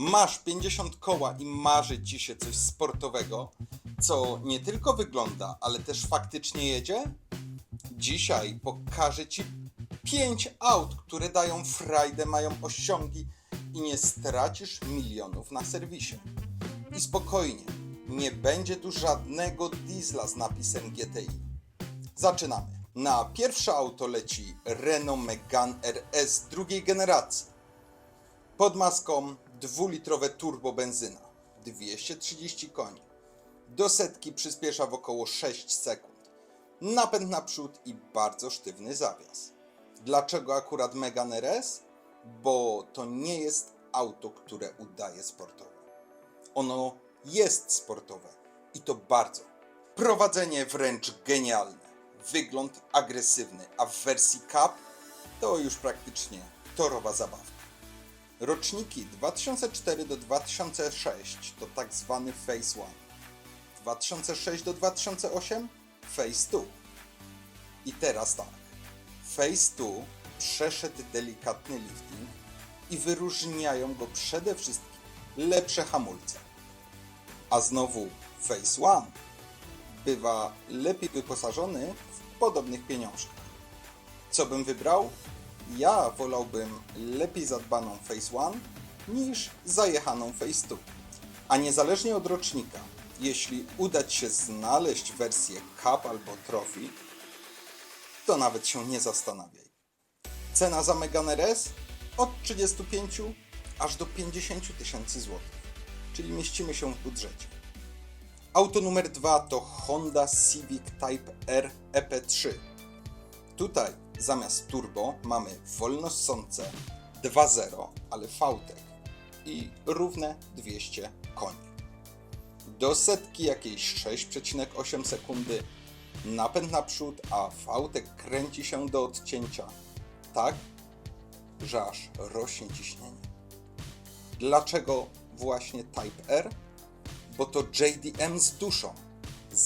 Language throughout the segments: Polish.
Masz 50 koła i marzy ci się coś sportowego, co nie tylko wygląda, ale też faktycznie jedzie? Dzisiaj pokażę ci 5 aut, które dają frajdę, mają osiągi i nie stracisz milionów na serwisie. I spokojnie, nie będzie tu żadnego diesla z napisem GTI. Zaczynamy. Na pierwsze auto leci Renault Megane RS drugiej generacji. Pod maską dwulitrowe turbo benzyna, 230 koni. Do setki przyspiesza w około 6 sekund. Napęd naprzód i bardzo sztywny zawias. Dlaczego akurat Megane RS? Bo to nie jest auto, które udaje sportowe. Ono jest sportowe i to bardzo. Prowadzenie wręcz genialne. Wygląd agresywny, a w wersji Cup to już praktycznie torowa zabawka. Roczniki 2004 do 2006 to tak zwany Phase 1. 2006 do 2008 Phase 2. I teraz tak. Phase 2 przeszedł delikatny lifting i wyróżniają go przede wszystkim lepsze hamulce. A znowu Phase 1 bywa lepiej wyposażony w podobnych pieniążkach. Co bym wybrał? Ja wolałbym lepiej zadbaną Phase 1 niż zajechaną Phase 2. A niezależnie od rocznika, jeśli uda Ci się znaleźć wersję Cup albo Trophy, to nawet się nie zastanawiaj. Cena za Megane RS od 35 aż do 50 tysięcy złotych, czyli mieścimy się w budżecie. Auto numer 2 to Honda Civic Type R EP3. Tutaj zamiast turbo mamy wolnossące 2.0, ale V-Tech i równe 200 koni. Do setki jakieś 6,8 sekundy, napęd naprzód, a V-Tech kręci się do odcięcia tak, że aż rośnie ciśnienie. Dlaczego właśnie Type R? Bo to JDM z duszą.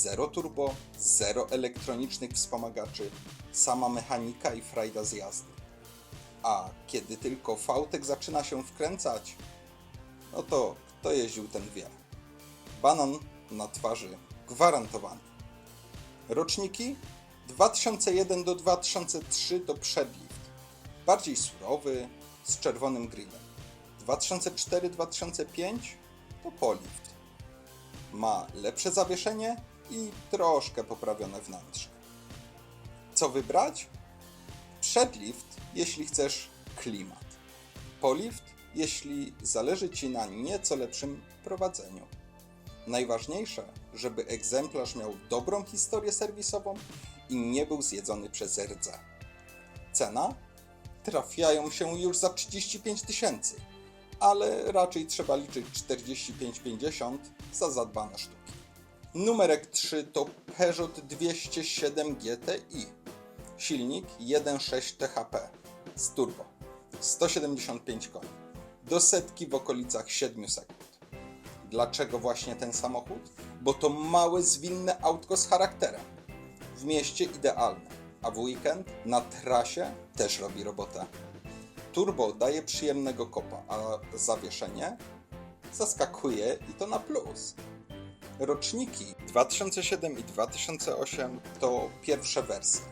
Zero turbo, zero elektronicznych wspomagaczy, sama mechanika i frajda z jazdy. A kiedy tylko V-Tech zaczyna się wkręcać, no to kto jeździł ten wie. Banan na twarzy gwarantowany. Roczniki 2001 do 2003 to przedlift, bardziej surowy, z czerwonym grillem. 2004-2005 to polift. Ma lepsze zawieszenie i troszkę poprawione wnętrze. Co wybrać? Przedlift, jeśli chcesz klimat. Polift, jeśli zależy Ci na nieco lepszym prowadzeniu. Najważniejsze, żeby egzemplarz miał dobrą historię serwisową i nie był zjedzony przez rdze. Cena? Trafiają się już za 35 tysięcy, ale raczej trzeba liczyć 45-50 za zadbane sztuki. Numerek 3 to Peugeot 207 GTI. Silnik 1.6 THP z turbo. 175 koni. Do setki w okolicach 7 sekund. Dlaczego właśnie ten samochód? Bo to małe, zwinne autko z charakterem. W mieście idealne, a w weekend na trasie też robi robotę. Turbo daje przyjemnego kopa, a zawieszenie zaskakuje i to na plus. Roczniki 2007 i 2008 to pierwsze wersje.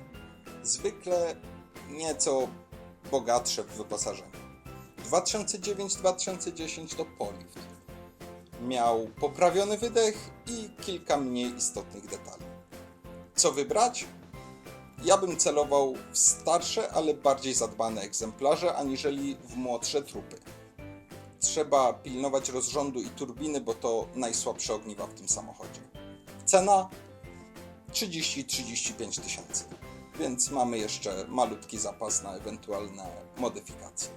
Zwykle nieco bogatsze w wyposażeniu. 2009-2010 to Polift. Miał poprawiony wydech i kilka mniej istotnych detali. Co wybrać? Ja bym celował w starsze, ale bardziej zadbane egzemplarze, aniżeli w młodsze trupy. Trzeba pilnować rozrządu i turbiny, bo to najsłabsze ogniwa w tym samochodzie. Cena 30-35 tysięcy, więc mamy jeszcze malutki zapas na ewentualne modyfikacje.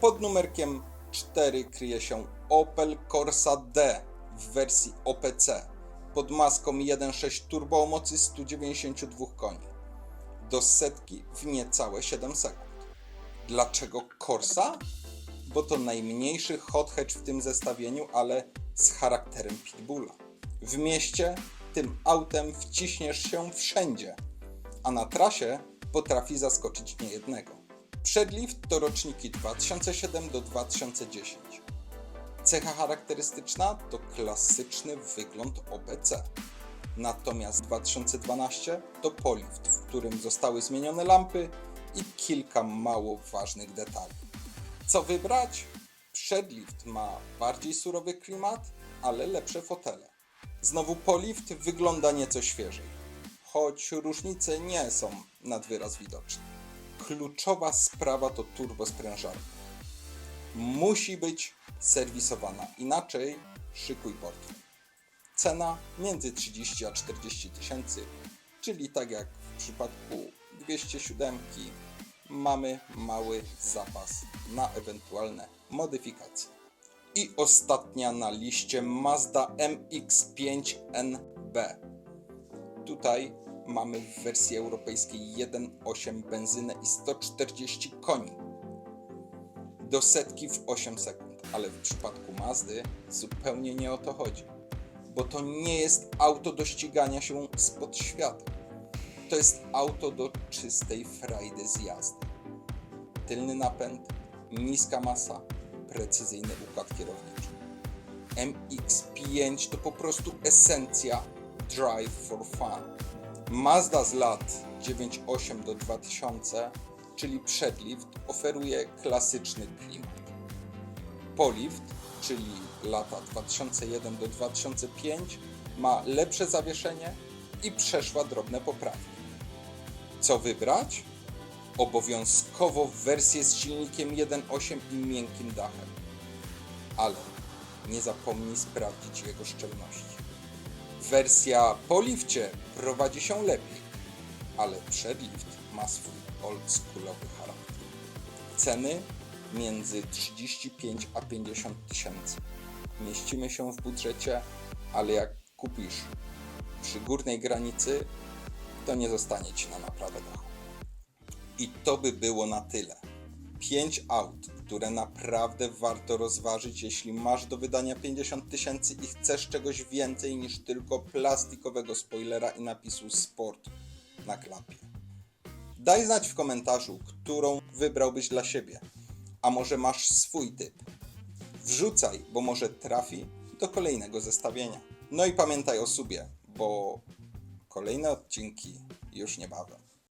Pod numerkiem 4 kryje się Opel Corsa D w wersji OPC pod maską 1.6 turbo o mocy 192 koni. Do setki w niecałe 7 sekund. Dlaczego Corsa? Bo to najmniejszy hot hatch w tym zestawieniu, ale z charakterem pitbulla. W mieście tym autem wciśniesz się wszędzie, a na trasie potrafi zaskoczyć niejednego. Przedlift to roczniki 2007 do 2010. Cecha charakterystyczna to klasyczny wygląd OPC. Natomiast 2012 to Polift, w którym zostały zmienione lampy i kilka mało ważnych detali. Co wybrać? Przedlift ma bardziej surowy klimat, ale lepsze fotele. Znowu Polift wygląda nieco świeżej, choć różnice nie są nad wyraz widoczne. Kluczowa sprawa to turbosprężarka. Musi być serwisowana, inaczej szykuj portfel. Cena między 30 a 40 tysięcy, czyli tak jak w przypadku 207 mamy mały zapas na ewentualne modyfikacje. I ostatnia na liście Mazda MX-5NB. Tutaj mamy w wersji europejskiej 1.8 benzynę i 140 koni do setki w 8 sekund, ale w przypadku Mazdy zupełnie nie o to chodzi, bo to nie jest auto do ścigania się spod świata. To jest auto do czystej frajdy z jazdy. Tylny napęd, niska masa, precyzyjny układ kierowniczy. MX-5 to po prostu esencja Drive for Fun. Mazda z lat 98 do 2000, czyli przedlift, oferuje klasyczny klimat. Polift, czyli lata 2001 do 2005, ma lepsze zawieszenie i przeszła drobne poprawki. Co wybrać? Obowiązkowo wersję z silnikiem 1.8 i miękkim dachem. Ale nie zapomnij sprawdzić jego szczelności. Wersja po lifcie prowadzi się lepiej, ale przedlift ma swój oldschoolowy charakter. Ceny między 35 a 50 tysięcy. Mieścimy się w budżecie, ale jak kupisz przy górnej granicy, to nie zostanie ci na naprawę dachu. I to by było na tyle. 5 aut, które naprawdę warto rozważyć, jeśli masz do wydania 50 tysięcy i chcesz czegoś więcej niż tylko plastikowego spoilera i napisu Sport na klapie. Daj znać w komentarzu, którą wybrałbyś dla siebie. A może masz swój typ? Wrzucaj, bo może trafi do kolejnego zestawienia. No i pamiętaj o subie, bo kolejne odcinki już niebawem.